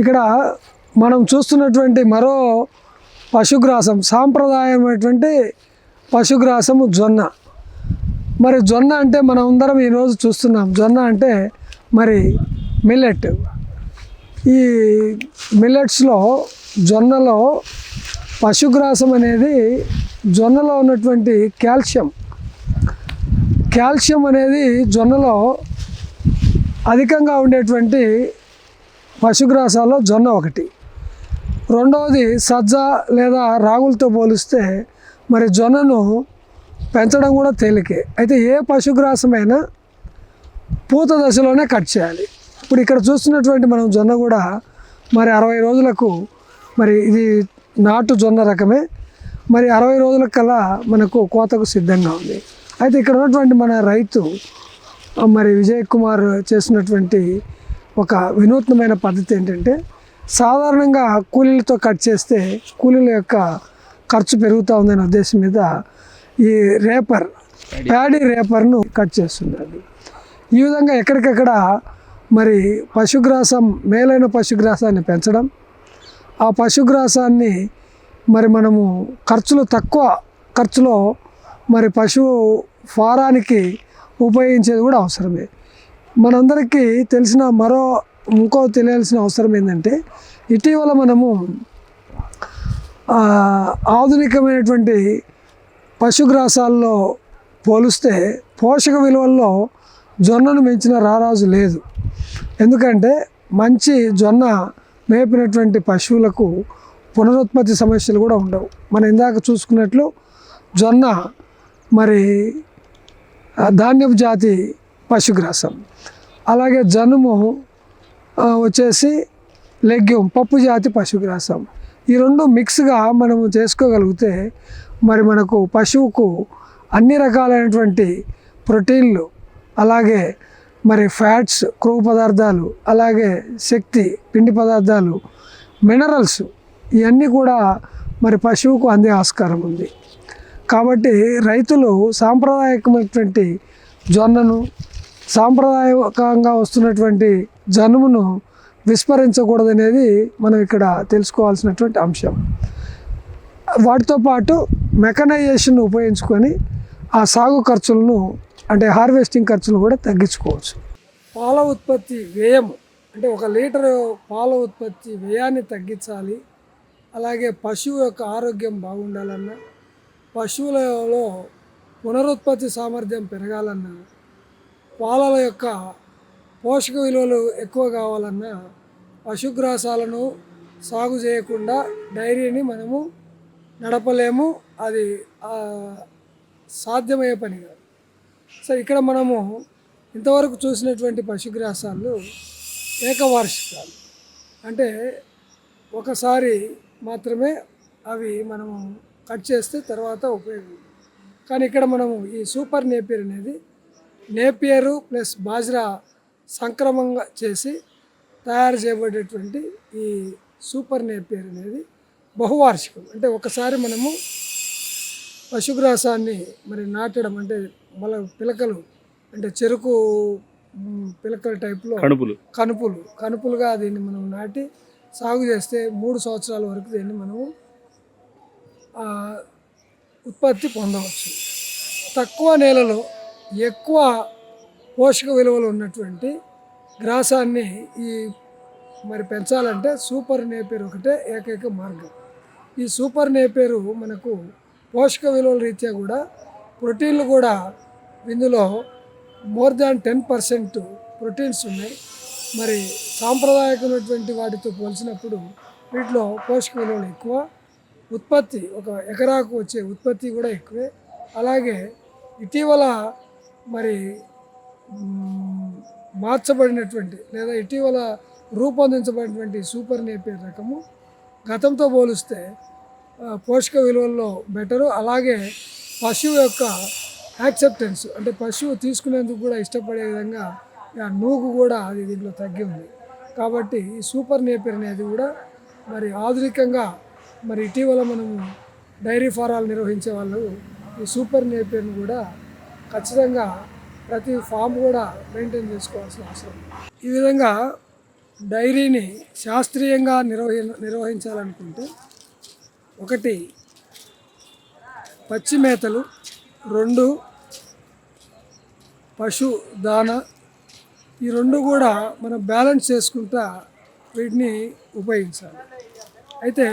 ఇక్కడ మనం చూస్తున్నటువంటి మరో పశుగ్రాసం సాంప్రదాయమైనటువంటి పశుగ్రాసము జొన్న. మరి జొన్న అంటే మనం అందరం ఈరోజు చూస్తున్నాం. జొన్న అంటే మరి మిల్లెట్ ఈ మిల్లెట్స్లో జొన్నలో పశుగ్రాసం అనేది జొన్నలో ఉన్నటువంటి కాల్షియం. కాల్షియం అనేది జొన్నలో అధికంగా ఉండేటువంటి పశుగ్రాసాల్లో జొన్న ఒకటి. రెండవది సజ్జ లేదా రాగులతో పోలిస్తే మరి జొన్నను పెంచడం కూడా తేలికే. అయితే ఏ పశుగ్రాసమైనా పూత దశలోనే కట్ చేయాలి. ఇప్పుడు ఇక్కడ చూస్తున్నటువంటి మనం జొన్న కూడా మరి అరవై రోజులకు మరి ఇది నాటు జొన్న రకమే. మరి అరవై రోజుల కల్లా మనకు కోతకు సిద్ధంగా ఉంది. అయితే ఇక్కడ ఉన్నటువంటి మన రైతు మరి విజయ్ కుమార్ చేసినటువంటి ఒక వినూత్నమైన పద్ధతి ఏంటంటే సాధారణంగా కూలీలతో కట్ చేస్తే కూలీల యొక్క ఖర్చు పెరుగుతూ ఉందనే ఉద్దేశం మీద ఈ రేపర్ ప్యాడీ రేపర్ను కట్ చేస్తున్నారు ఈ విధంగా ఎక్కడికక్కడ మరి పశుగ్రాసం మేలైన పశుగ్రాసాన్ని పెంచడం ఆ పశుగ్రాసాన్ని మరి మనము ఖర్చులు తక్కువ ఖర్చులో మరి పశువు ఫారానికి ఉపయోగించేది కూడా అవసరమే. మనందరికీ తెలిసిన మరో ఇంకో తెలియాల్సిన అవసరం ఏంటంటే ఇటీవల మనము ఆధునికమైనటువంటి పశుగ్రాసాల్లో పోలిస్తే పోషక విలువల్లో జొన్నను మించిన రారాజు లేదు. ఎందుకంటే మంచి జొన్న మేపినటువంటి పశువులకు పునరుత్పత్తి సమస్యలు కూడా ఉండవు. మనం ఇందాక చూసుకున్నట్లు జొన్న మరి ధాన్యపు జాతి పశుగ్రాసం. అలాగే జనుము వచ్చేసి లెగ్యూమ్ పప్పు జాతి పశుగ్రాసం. ఈ రెండు మిక్స్గా మనము చేసుకోగలిగితే మరి మనకు పశువుకు అన్ని రకాలైనటువంటి ప్రోటీన్లు అలాగే మరి ఫ్యాట్స్ క్రూ పదార్థాలు అలాగే శక్తి పిండి పదార్థాలు మినరల్స్ ఇవన్నీ కూడా మరి పశువుకు అందే ఆస్కారం ఉంది. కాబట్టి రైతులు సాంప్రదాయకమైనటువంటి జొన్నను సాంప్రదాయకంగా వస్తున్నటువంటి జనుమును విస్మరించకూడదనేది మనం ఇక్కడ తెలుసుకోవాల్సినటువంటి అంశం. వాటితో పాటు మెకనైజేషన్ ఉపయోగించుకొని ఆ సాగు ఖర్చులను అంటే హార్వెస్టింగ్ ఖర్చులు కూడా తగ్గించుకోవచ్చు. పాల ఉత్పత్తి వ్యయం అంటే ఒక లీటర్ పాల ఉత్పత్తి వ్యయాన్ని తగ్గించాలి. అలాగే పశువు యొక్క ఆరోగ్యం బాగుండాలన్నా పశువులలో పునరుత్పత్తి సామర్థ్యం పెరగాలన్నా పాలల యొక్క పోషక విలువలు ఎక్కువ కావాలన్నా పశుగ్రాసాలను సాగు చేయకుండా డైరీని మనము నడపలేము. అది సాధ్యమయ్యే పని కాదు. సో ఇక్కడ మనము ఇంతవరకు చూసినటువంటి పశుగ్రాసాలు ఏకవార్షికాలు. అంటే ఒకసారి మాత్రమే అవి మనము కట్ చేస్తే తర్వాత ఉపయోగం. కానీ ఇక్కడ మనము ఈ సూపర్ నేపియర్ అనేది నేపియరు ప్లస్ బాజ్రా సంక్రమంగా చేసి తయారు చేయబడేటువంటి ఈ సూపర్ నేపియర్ అనేది బహువార్షికం. అంటే ఒకసారి మనము పశుగ్రాసాన్ని మరి నాటడం అంటే మళ్ళ పిలకలు అంటే చెరుకు పిలకల టైప్లో కడుపులు కనుపులు కనుపులుగా దీన్ని మనం నాటి సాగు చేస్తే మూడు సంవత్సరాల వరకు దీన్ని మనము ఉత్పత్తి పొందవచ్చు. తక్కువ నేలలో ఎక్కువ పోషక విలువలు ఉన్నటువంటి గ్రాసాన్ని ఈ మరి పెంచాలంటే సూపర్ నేపేరు ఒకటే ఏకైక మార్గం. ఈ సూపర్ నేపేరు మనకు పోషక విలువల రీత్యా కూడా ప్రోటీన్లు కూడా ఇందులో more than ten percent proteins ఉన్నాయి. మరి సాంప్రదాయకమైనటువంటి వాటితో పోల్చినప్పుడు వీటిలో పోషక విలువలు ఎక్కువ ఉత్పత్తి ఒక ఎకరాకు వచ్చే ఉత్పత్తి కూడా ఎక్కువే. అలాగే ఇటీవల మరి మార్చబడినటువంటి లేదా ఇటీవల రూపొందించబడినటువంటి సూపర్ నేపియర్ రకము గతంతో పోలిస్తే పోషక విలువల్లో బెటరు. అలాగే పశువు యొక్క యాక్సెప్టెన్స్ అంటే పశువు తీసుకునేందుకు కూడా ఇష్టపడే విధంగా ఆ నూగు కూడా అది దీంట్లో తగ్గి ఉంది. కాబట్టి ఈ సూపర్ నేపియర్ అనేది కూడా మరి ఆధునికంగా మరి ఇటీవల మనము డైరీ ఫారాలు నిర్వహించే వాళ్ళు ఈ సూపర్ నేపియర్ని కూడా ఖచ్చితంగా ప్రతి ఫామ్ కూడా మెయింటైన్ చేసుకోవాల్సిన అవసరం. ఈ విధంగా డైరీని శాస్త్రీయంగా నిర్వహి నిర్వహించాలనుకుంటే ఒకటి పచ్చి మేతలు రెండు పశు దాన ఈ రెండు కూడా మనం బ్యాలెన్స్ చేసుకుంటా వీటిని ఉపయోగించాలి. అయితే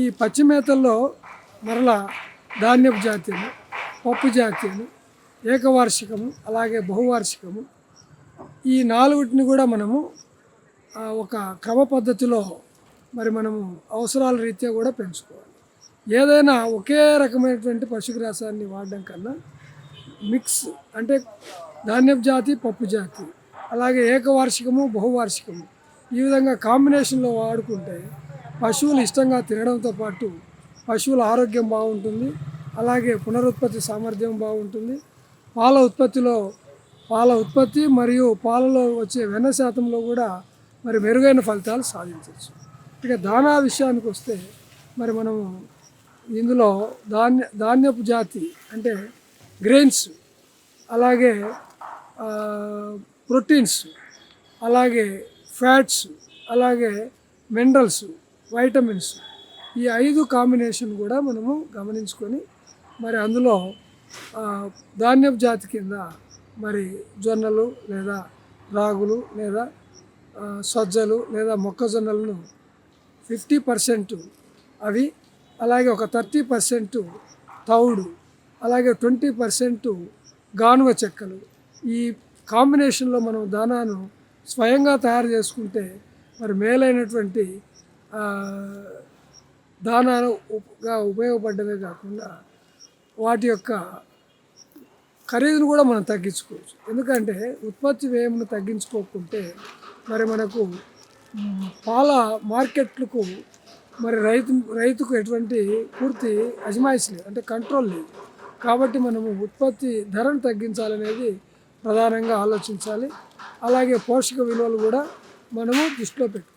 ఈ పచ్చి మేతల్లో మరలా ధాన్యపు జాతీయము పప్పు జాతీయము ఏకవార్షికము అలాగే బహువార్షికము. ఈ నాలుగుటిని కూడా మనము ఒక క్రమ పద్ధతిలో మరి మనము అవసరాల రీత్యా కూడా పెంచుకోవాలి. ఏదైనా ఒకే రకమైనటువంటి పశుగ్రాసాన్ని వాడడం కన్నా మిక్స్ అంటే ధాన్యపు జాతి పప్పు జాతి అలాగే ఏకవార్షికము బహువార్షికము ఈ విధంగా కాంబినేషన్లో వాడుకుంటే పశువులు ఇష్టంగా తినడంతో పాటు పశువుల ఆరోగ్యం బాగుంటుంది అలాగే పునరుత్పత్తి సామర్థ్యం బాగుంటుంది పాల ఉత్పత్తిలో పాల ఉత్పత్తి మరియు పాలలో వచ్చే వెన్న శాతంలో కూడా మరి మెరుగైన ఫలితాలు సాధించవచ్చు. ఇక దానా విషయానికి వస్తే మరి మనము ఇందులో ధాన్య ధాన్యపు జాతి అంటే గ్రెయిన్స్ అలాగే ప్రోటీన్స్ అలాగే ఫ్యాట్స్ అలాగే మినరల్స్ వైటమిన్స్ ఈ ఐదు కాంబినేషన్ కూడా మనము గమనించుకొని మరి అందులో ధాన్యపు జాతి కింద మరి జొన్నలు లేదా రాగులు లేదా సజ్జలు లేదా మొక్కజొన్నలను ఫిఫ్టీ పర్సెంట్ అవి అలాగే ఒక థర్టీ పర్సెంట్ తౌడు అలాగే ట్వంటీ పర్సెంట్ గానుగ చెక్కలు. ఈ కాంబినేషన్లో మనం దానాను స్వయంగా తయారు చేసుకుంటే మరి మేలైనటువంటి దానాలుగా ఉపయోగపడ్డమే కాకుండా వాటి యొక్క ఖరీదును కూడా మనం తగ్గించుకోవచ్చు. ఎందుకంటే ఉత్పత్తి వ్యయంను తగ్గించుకోకుంటే మరి మనకు పాల మార్కెట్లకు మరి రైతు రైతుకు ఎటువంటి పూర్తి అజమాయిషి లేదు అంటే కంట్రోల్ లేదు. కాబట్టి మనము ఉత్పత్తి ధరను తగ్గించాలనేది ప్రధానంగా ఆలోచించాలి. అలాగే పోషక విలువలు కూడా మనము దృష్టిలో పెట్టుకోవాలి.